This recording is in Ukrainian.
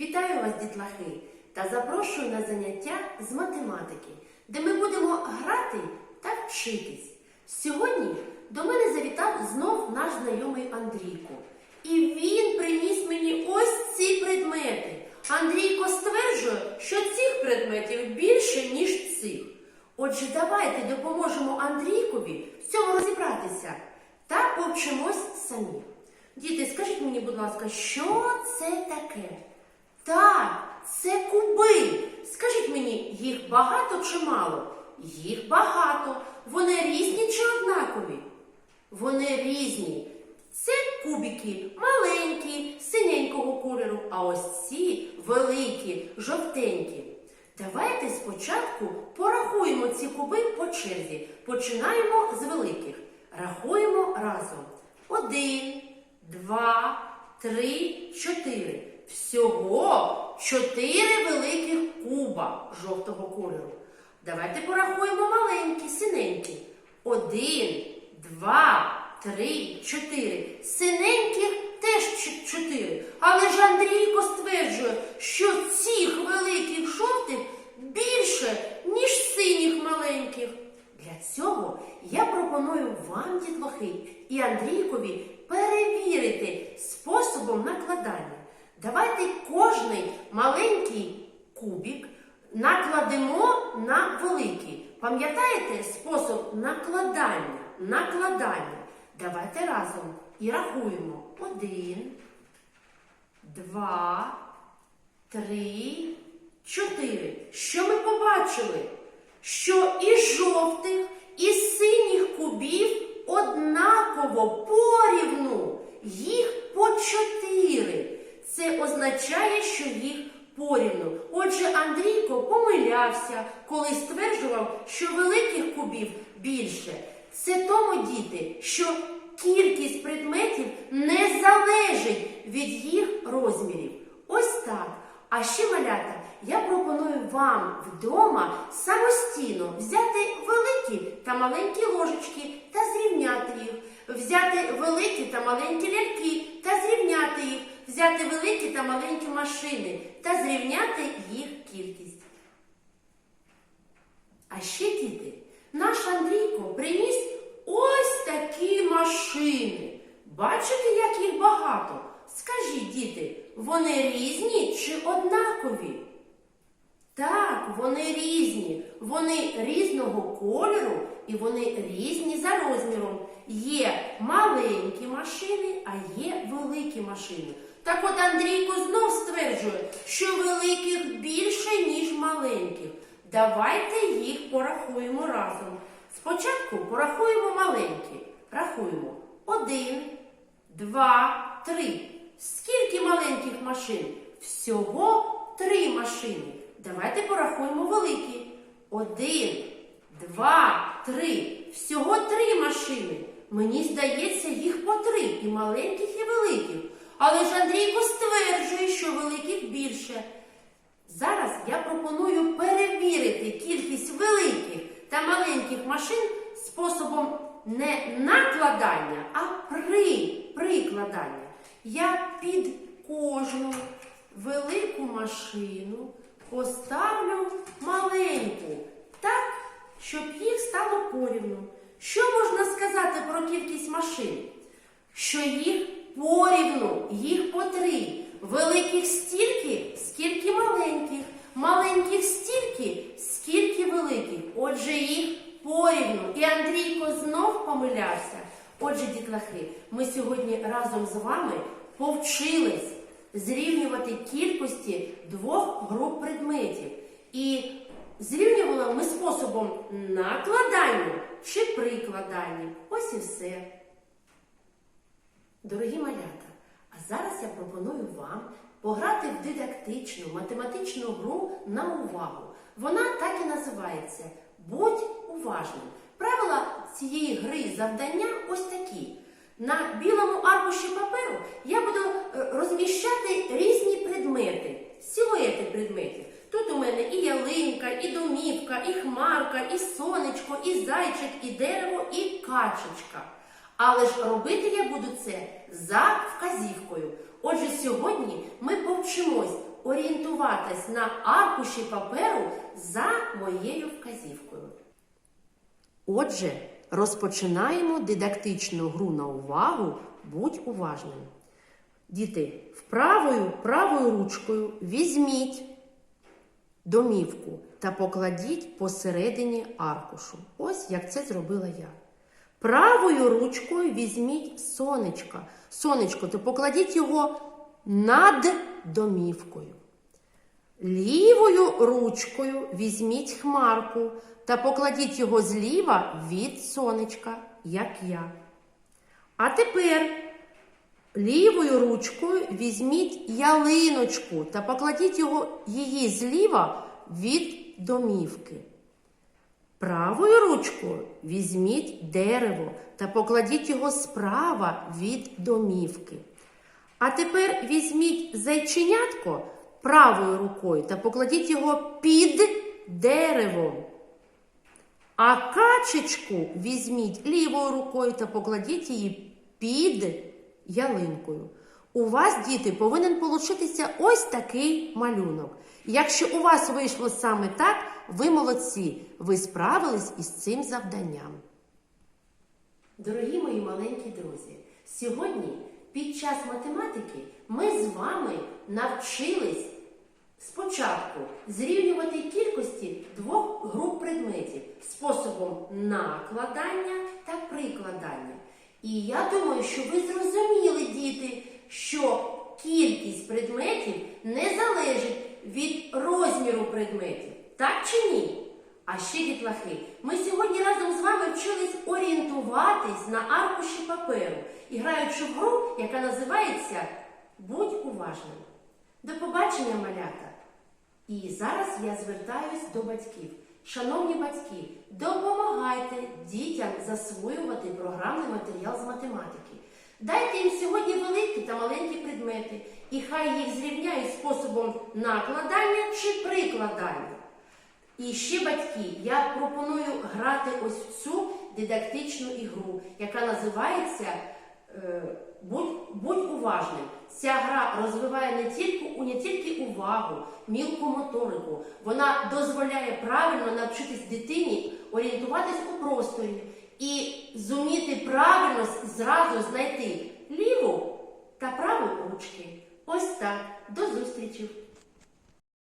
Вітаю вас, дітлахи, та запрошую на заняття з математики, де ми будемо грати та вчитись. Сьогодні до мене завітав знов наш знайомий Андрійко. І він приніс мені ось ці предмети. Андрійко стверджує, що цих предметів більше, ніж цих. Отже, давайте допоможемо Андрійкові в цьому розібратися та повчимось самі. Діти, скажіть мені, будь ласка, що це таке? Так, це куби. Скажіть мені, їх багато чи мало? Їх багато. Вони різні чи однакові? Вони різні. Це кубики маленькі, синенького кольору, а ось ці великі, жовтенькі. Давайте спочатку порахуємо ці куби по черзі. Починаємо з великих. Рахуємо разом. Один, два, три, чотири. Всього чотири великих куба жовтого кольору. Давайте порахуємо маленькі, синенькі. Один, два, три, чотири. Синеньких теж чотири. Але ж Андрійко стверджує, що цих великих жовтих більше, ніж синіх маленьких. Для цього я пропоную вам, дітлахи, і Андрійкові перевірити способом накладання. Давайте кожний маленький кубик накладемо на великий. Пам'ятаєте спосіб накладання? Накладання. Давайте разом і рахуємо. Один, два, три, чотири. Що ми побачили? Що і жовтих, і синіх кубів однаково порівну. Їх по чотири. Це означає, що їх порівну. Отже, Андрійко помилявся, коли стверджував, що великих кубів більше. Це тому діти, що кількість предметів не залежить від їх розмірів. Ось так. А ще малята, я пропоную вам вдома самостійно взяти великі та маленькі ложечки та зрівняти їх, взяти великі та маленькі ляльки та зрівняти їх, взяти великі та маленькі машини та зрівняти їх кількість. А ще діти, наш Андрійко приніс ось такі машини. Бачите, як їх багато? Скажіть, діти, вони різні чи однакові? Так, вони різні. Вони різного кольору і вони різні за розміром. Є маленькі машини, а є великі машини. Так от Андрійко знов стверджує, що великих більше, ніж маленьких. Давайте їх порахуємо разом. Спочатку порахуємо маленькі. Рахуємо. Один, два, три. Скільки маленьких машин? Всього три машини. Давайте порахуємо великі. Один, два, три. Всього три машини. Мені здається, їх по три, і маленьких, і великих. Але ж Андрійко стверджує, що великих більше. Зараз я пропоную перевірити кількість великих та маленьких машин способом не накладання, а при, прикладання. Я під кожну велику машину поставлю маленьку, так, щоб їх стало порівну. Що можна сказати про кількість машин? Що їх порівну, їх по три. Великих стільки, скільки маленьких, маленьких стільки, скільки великих. Отже, їх порівну. І Андрійко знов помилявся. Отже, дітлахи, ми сьогодні разом з вами повчились зрівнювати кількості двох груп предметів. І зрівнювали ми способом накладання чи прикладання. Ось і все. Дорогі малята, а зараз я пропоную вам пограти в дидактичну математичну гру на увагу. Вона так і називається Будь уважним. Правила цієї гри завдання ось такі. На білому аркуші паперу я буду е, розміщати різні предмети, силуети предметів. Тут у мене і ялинка, і домівка, і хмарка, і сонечко, і зайчик, і дерево, і качечка. Але ж робити я буду це за вказівкою. Отже, сьогодні ми повчимось орієнтуватись на аркуші паперу за моєю вказівкою. Отже, розпочинаємо дидактичну гру на увагу. Будь уважним. Діти, вправою правою ручкою візьміть домівку та покладіть посередині аркушу. Ось як це зробила я. Правою ручкою візьміть сонечка. Сонечко, то покладіть його над домівкою. Лівою ручкою візьміть хмарку та покладіть його зліва від сонечка, як я. А тепер лівою ручкою візьміть ялиночку та покладіть його, її зліва від домівки. Правою ручкою візьміть дерево та покладіть його справа від домівки. А тепер візьміть зайченятко правою рукою та покладіть його під деревом. А качечку візьміть лівою рукою та покладіть її під ялинкою. У вас, діти, повинен получитися ось такий малюнок. Якщо у вас вийшло саме так, ви молодці, ви справились із цим завданням. Дорогі мої маленькі друзі, сьогодні під час математики ми з вами навчились спочатку зрівнювати кількості двох груп предметів способом накладання та прикладання. І я думаю, що ви зрозуміли, діти, що кількість предметів не залежить від розміру предметів. Так чи ні? А ще, дітлахи, ми сьогодні разом з вами вчились орієнтуватись на аркуші паперу, і граючи в гру, яка називається Будь уважним. До побачення, малята! І зараз я звертаюсь до батьків. Шановні батьки, допомагайте дітям засвоювати програмний матеріал з математики. Дайте їм сьогодні великі та маленькі предмети, і хай їх зрівняють способом накладання чи прикладання. І ще батьки, я пропоную грати ось в цю дидактичну ігру, яка називається е, будь, будь уважним. Ця гра розвиває не тільки, не тільки увагу, мілку моторику. Вона дозволяє правильно навчитись дитині орієнтуватись у просторі і зуміти правильно зразу знайти ліву та праву ручки. Ось так. До зустрічі!